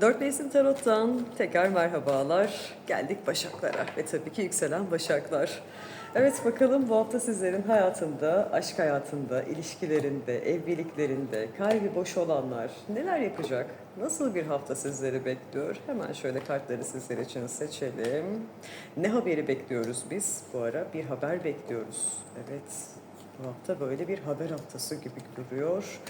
Dört Mevsim Tarot'tan tekrar merhabalar. Geldik Başaklara ve tabii ki yükselen Başaklar. Evet bakalım bu hafta sizlerin hayatında, aşk hayatında, ilişkilerinde, evliliklerinde, kalbi boş olanlar neler yapacak? Nasıl bir hafta sizleri bekliyor? Hemen şöyle kartları sizler için seçelim. Ne haberi bekliyoruz biz? Bu ara bir haber bekliyoruz. Evet, bu hafta böyle bir haber haftası gibi duruyor.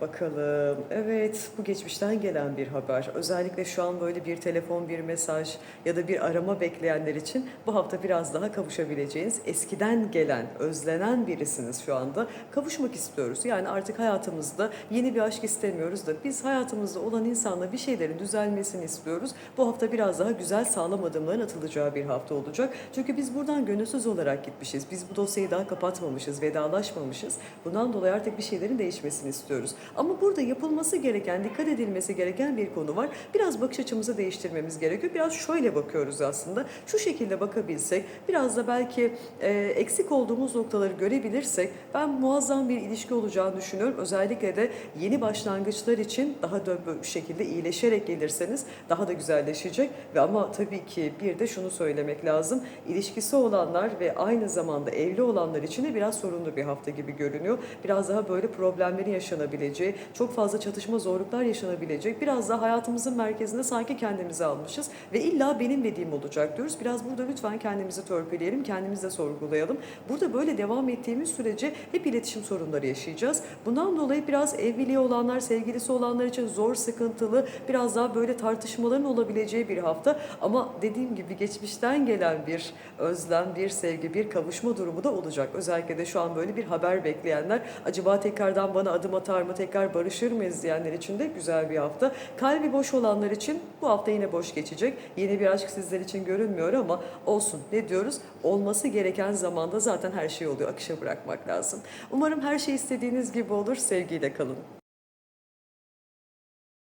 Bakalım. Evet, bu geçmişten gelen bir haber. Özellikle şu an böyle bir telefon, bir mesaj ya da bir arama bekleyenler için bu hafta biraz daha kavuşabileceğiniz, eskiden gelen, özlenen birisiniz şu anda. Kavuşmak istiyoruz. Yani artık hayatımızda yeni bir aşk istemiyoruz da biz hayatımızda olan insanla bir şeylerin düzelmesini istiyoruz. Bu hafta biraz daha güzel, sağlam adımların atılacağı bir hafta olacak. Çünkü biz buradan gönülsüz olarak gitmişiz. Biz bu dosyayı daha kapatmamışız, vedalaşmamışız. Bundan dolayı artık bir şeylerin değişmesini istiyoruz. Ama burada yapılması gereken, dikkat edilmesi gereken bir konu var. Biraz bakış açımızı değiştirmemiz gerekiyor. Biraz şöyle bakıyoruz aslında. Şu şekilde bakabilsek, biraz da belki e, eksik olduğumuz noktaları görebilirsek ben muazzam bir ilişki olacağını düşünüyorum. Özellikle de yeni başlangıçlar için daha da bir şekilde iyileşerek gelirseniz daha da güzelleşecek. Ve ama tabii ki bir de şunu söylemek lazım. İlişkisi olanlar ve aynı zamanda evli olanlar için de biraz sorunlu bir hafta gibi görünüyor. Biraz daha böyle problemlerin yaşanabileceği, çok fazla çatışma, zorluklar yaşanabilecek. Biraz daha hayatımızın merkezinde sanki kendimizi almışız ve illa benim dediğim olacak diyoruz. Biraz burada lütfen kendimizi törpüleyelim, kendimizi de sorgulayalım. Burada böyle devam ettiğimiz sürece hep iletişim sorunları yaşayacağız. Bundan dolayı biraz evliliği olanlar, sevgilisi olanlar için zor, sıkıntılı, biraz daha böyle tartışmaların olabileceği bir hafta. Ama dediğim gibi geçmişten gelen bir özlem, bir sevgi, bir kavuşma durumu da olacak. Özellikle de şu an böyle bir haber bekleyenler, acaba tekrardan bana adım atar mı, tekrar barışır mıyız diyenler için de güzel bir hafta. Kalbi boş olanlar için bu hafta yine boş geçecek. Yeni bir aşk sizler için görünmüyor ama olsun. Ne diyoruz? Olması gereken zamanda zaten her şey oluyor. Akışa bırakmak lazım. Umarım her şey istediğiniz gibi olur. Sevgiyle kalın.